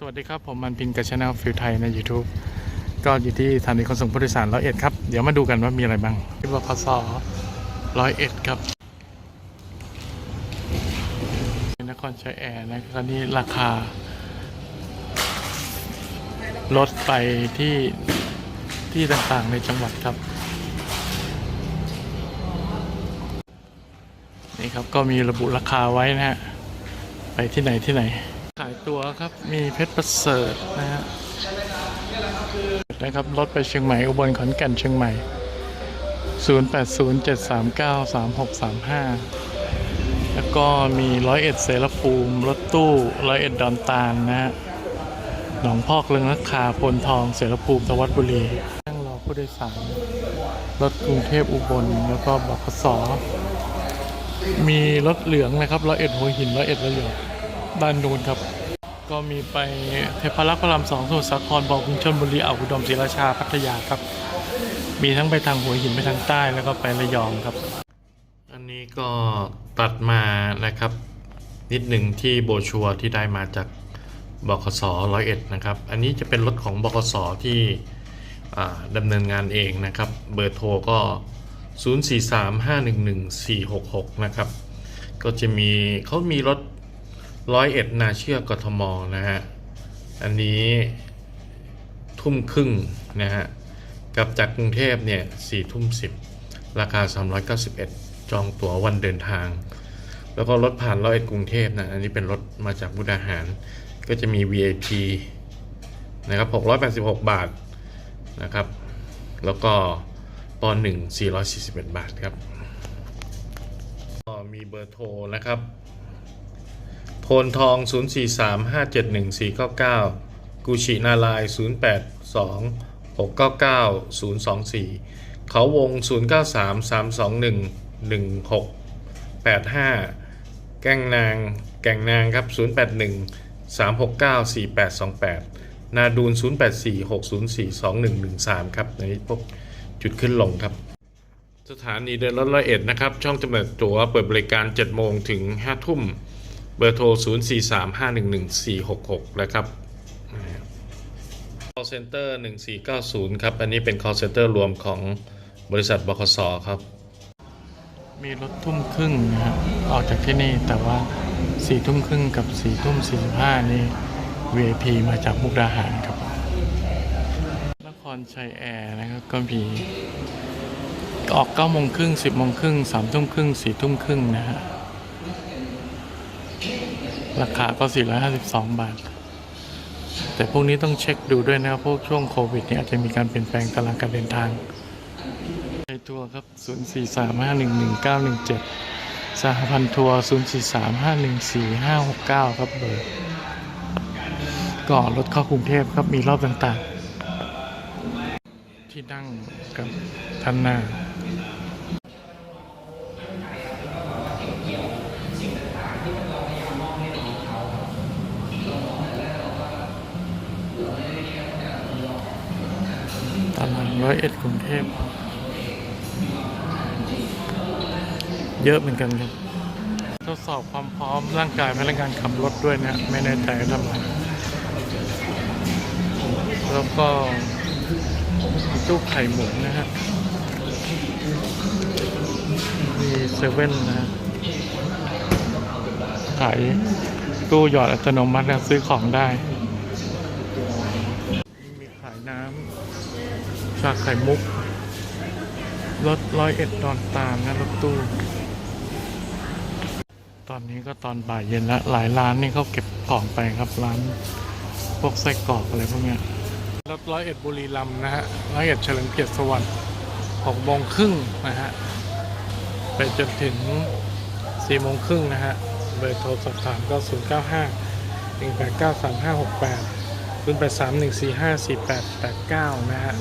สวัสดีครับ ผมมันพินกับช anel ฟิวไทยใน YouTube ก็อยู่ที่สถานีขนส่งผู้โดยสารร้อยเอ็ดครับ เดี๋ยวมาดูกันว่ามีอะไรบ้างที่บคสร้อยเอ็ดครับนครชัยแอร์นะครับนี่ราคา ลดไปที่ที่ต่างๆในจังหวัดครับ นี่ครับก็มีระบุราคาไว้นะฮะ ไปที่ไหนที่ไหนขาย ตัวครับ มีเพชรประเสริฐนะฮะนะครับ รถไปเชียงใหม่ อุบลขอนแก่นเชียงใหม่ 0807393635 แล้วก็มีร้อยเอ็ดเสรภูมิ รถตู้ร้อยเอ็ดดอนตาลนะฮะ หนองพอกเรืองรักคาพลทองเสรภูมิทวัดบุรี นั่งรอผู้โดยสาร รถกรุงเทพอุบล แล้วก็บขสมีรถเหลืองนะครับร้อยเอ็ดหัวหินร้อยเอ็ดระยองด้านนู้นครับ ก็มีไปเทพารักษ์พระรามสองสมุทรสาครบอกกรุงชลบุรีอ่าวอุดมศรีราชาพัทยาครับ มีทั้งไปทางหัวหินไปทางใต้แล้วก็ไประยองครับ อันนี้ก็ตัดมานะครับ นิดหนึ่งที่โบชัวร์ที่ได้มาจากบขสร้อยเอ็ดนะครับ อันนี้จะเป็นรถของบขสที่ดำเนินงานเองนะครับ เบอร์โทรก็ 043-511-466 นะครับ ก็จะมีเขามีรถ ร้อยเอ็ดนาเชื่อกทมนะฮะ อันนี้ทุ่มครึ่งนะฮะ กับจากกรุงเทพเนี่ยสี่ทุ่มสิบราคา 391 จองตั๋ววันเดินทาง แล้วก็รถผ่านร้อยเอ็ดกรุงเทพนะ อันนี้เป็นรถมาจากมุกดาหาร ก็จะมี VIP นะครับ 686 บาทนะครับ แล้วก็ปหนึ่ง441 บาทครับ ก็มีเบอร์โทรนะครับ พนทอง 043-571-499กูชินาลาย 082 699 024 เขาวง 093 321 1685 แก้งนาง แก่งนางครับ 081 369 4828 นาดูน 084 604 2113 ครับในนี้พวกจุดขึ้นลงครับสถานีเดินรถร้อยเอ็ดนะครับ ช่องจำหน่ายตั๋วเปิดบริการ 7 โมงถึง 5 ทุ่ม เบอร์โทร 043511466 นะครับ call center 1490 ครับ อันนี้เป็น call center รวมของบริษัทบคสครับ มีรถทุ่มครึ่งนะฮะออกจากที่นี่แต่ว่าสี่ทุ่มครึ่งกับสี่ทุ่มสี่ห้านี่ VIP มาจากมุกดาหารครับ นครชัยแอร์นะครับก็มีออก9โมงครึ่ง10โมงครึ่ง3ทุ่มครึ่ง4ทุ่มครึ่งนะฮะ ราคาก็ 452 บาท แต่พวกนี้ต้องเช็คดูด้วยนะครับ พวกช่วงโควิดเนี่ยอาจจะมีการเปลี่ยนแปลงตารางการเดินทางในทัวร์ครับ 0435119917 สหพันธ์ทัวร์ 0435145569 ครับเบอร์ก็รถเข้ากรุงเทพครับ มีรอบต่างๆ ที่นั่งกับท่านหน้า เอ็ดกรุงเทพ เยอะเหมือนกันครับ ทดสอบความพร้อมร่างกายพนักงานขับรถด้วยนะไม่แน่ใจทำไมแล้วก็มีตู้ไข่หมุนนะฮะมีเซเว่นนะฮะขายตู้หยอดอัตโนมัตินะซื้อของได้ มีขายน้ำาไข่มุก รถร้อยเอ็ดดอนตามนะรถตู้ ตอนนี้ก็ตอนบ่ายเย็นแล้วหลายร้านนี่เขาเก็บของไปครับร้านพวกไส้กรอกอะไรพวกเนี้ยรถร้อยเอ็ดบุรีรัมนะฮะร้อยเอ็ดเฉลิมเกียรติสวรรค์หกโมงครึ่งนะฮะไปจนถึงสี่โมงครึ่งนะฮะเบอร์โทรสอบถามก็0 9 5 1 8 9 3 5 6 8 0 8 3 1 4 5 4 8 8 9นแปดสามหนึ่งสี่ห้าสี่แปดแปดเก้านะฮะ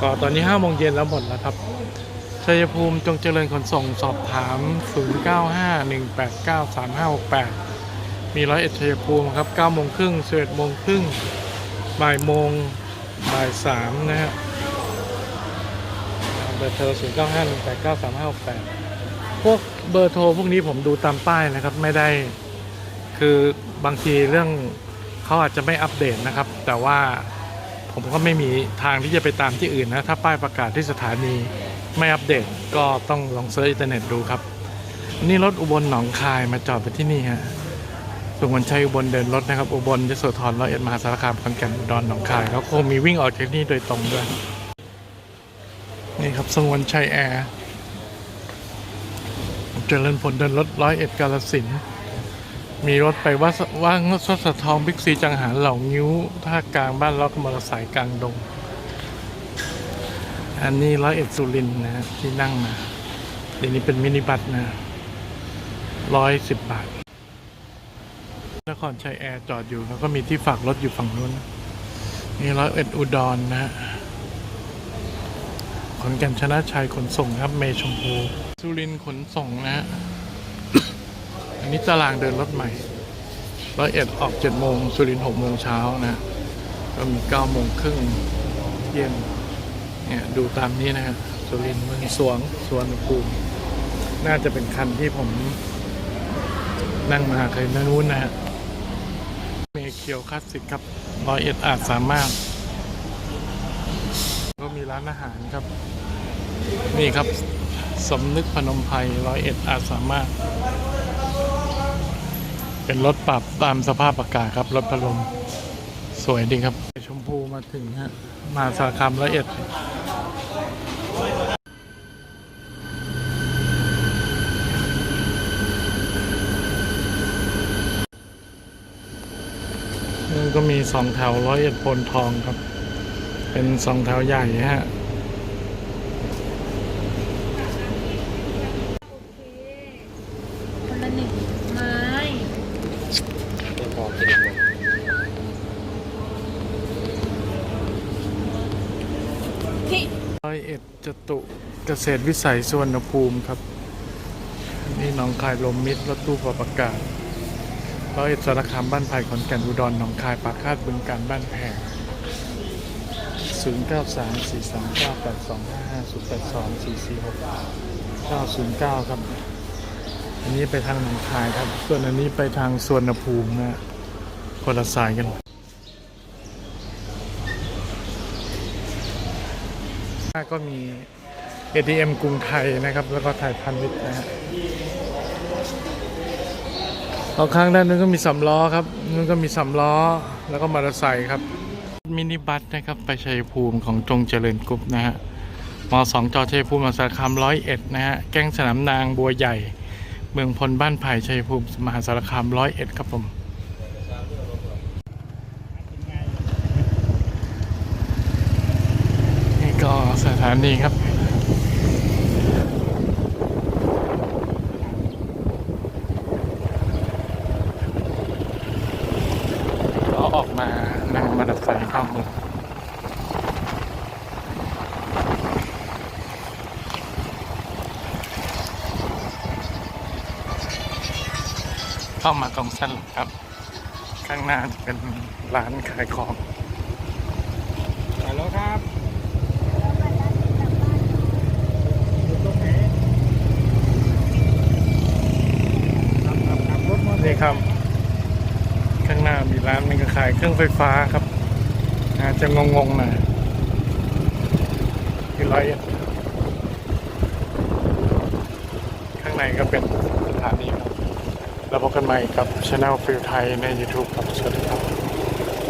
ก็ตอนนี้5โมงเย็นแล้วหมดแล้วครับชัยภูมิจงเจริญขนส่งสอบถาม 0951893568 มีร้อยเอ็ดชัยภูมิครับ9โมงครึ่ง11โมงครึ่งบ่ายโมงบ่ายสามนะฮะเบอร์โทร 0951893568 พวกเบอร์โทรพวกนี้ผมดูตามป้ายนะครับ ไม่ได้คือบางทีเรื่อง เขาอาจจะไม่อัปเดตนะครับ แต่ว่าผมก็ไม่มีทางที่จะไปตามที่อื่นนะ ถ้าป้ายประกาศที่สถานีไม่อัปเดตก็ต้องลองเซิร์ชอินเทอร์เน็ตดูครับ นี่รถอุบลหนองคายมาจอดไปที่นี่ฮะสุวรรณชัยอุบลเดินรถนะครับ อุบลยโสธรร้อยเอ็ดมหาสารคามขอนแก่นอุดรหนองคายแล้วคงมีวิ่งออกจากนี่โดยตรงด้วย นี่ครับสงวนชัยแอร์เจริญผลเดินรถร้อยเอ็ดกาลสินธุ์ มีรถไปว่าว่างสดสะทองบิ๊กซีจังหารเหล่างิ้วท่ากลางบ้านล็อกมอเตอร์ไซค์กลางดง อันนี้ร้อยเอ็ดสุรินนะที่นั่งมาเดี๋ยวนี้เป็นมินิบัสนะร้อยสิบบาท นครชัยแอร์จอดอยู่แล้วก็มีที่ฝากรถอยู่ฝั่งนู้น นี่ร้อยเอ็ดอุดรนะฮะขอนแก่นชนะชัยขนส่งครับเมย์ชมพูสุรินขนส่งนะฮะ อันนี้ตารางเดินรถใหม่ร้อยเอ็ดออกเจ็ดโมงสุรินทร์หกโมงเช้านะก็มีเก้าโมงครึ่งเย็นเนี่ยดูตามนี้นะฮะสุรินทร์เมืองสวงสวนภูมิน่าจะเป็นคันที่ผมนั่งมาเคยนั่นนู้นนะฮะเมเคียวคลาสสิกครับร้อยเอ็ดอาจสามารถ ก็มีร้านอาหารครับ นี่ครับสมนึกพนมไพรร้อยเอ็ดอาจสามารถ เป็นรถปรับตามสภาพอากาศครับ รถพัดลมสวยดีครับ ชมพูมาถึงฮะ มาสารคามร้อยเอ็ดก็มีสองแถวร้อยเอ็ดพนทองครับ เป็นสองแถวใหญ่ฮะ คนละหนึ่งไม้ ไม่พอกินเลย พี่ ร้อยเอ็ดจตุเกษตรวิสัยสวรรณภูมิครับ นี่หนองคายลมมิตรรถตู้ปรับอากาศร้อยเอ็ดสารคามบ้านไผ่ขอนแก่นอุดรหนองคายปากคาดบึงการบ้านแพง0 9 3 4 3 9 8 2 5 5 0 8 2 4 4 6 9 0 9 ครับ อันนี้ไปทางหนองคายครับ ส่วนอันนี้ไปทางสวนภูมินะคนละสายกัน ก็มี ATM กรุงไทยนะครับ แล้วก็ไทยพาณิชย์นะฮะเอาข้างด้านนู้นก็มีสำล้อครับนู้นก็มีสำล้อแล้วก็มอเตอร์ไซค์ครับมินิบัสนะครับไปชัยภูมิของจงเจริญกรุ๊ปนะฮะมสองจอชัยภูมิมาสารคามร้อยเอ็ดนะฮะแก้งสนามนางบัวใหญ่ เมืองพลบ้านไผ่ชัยภูมิมหาสารคามร้อยเอ็ดครับผม นี่ก็สถานีครับก็ออกมานั่งมอเตอร์ไซค์เข้าเมืองเข้ามาตรงเส้นครับ ข้างหน้าจะเป็นร้านขายของ ฮัลโหลครับอยู่ตรงไหนขับขับขับรถมา นี่ครับ ข้างหน้ามีร้านมันก็ขายเครื่องไฟฟ้าครับอาจจะงงๆหน่อยที่ร้อยข้างในก็เป็นสถานีครับ แล้วพบกันใหม่กับช anel ฟิลไทยใน YouTube ครับ สวัสดีครับ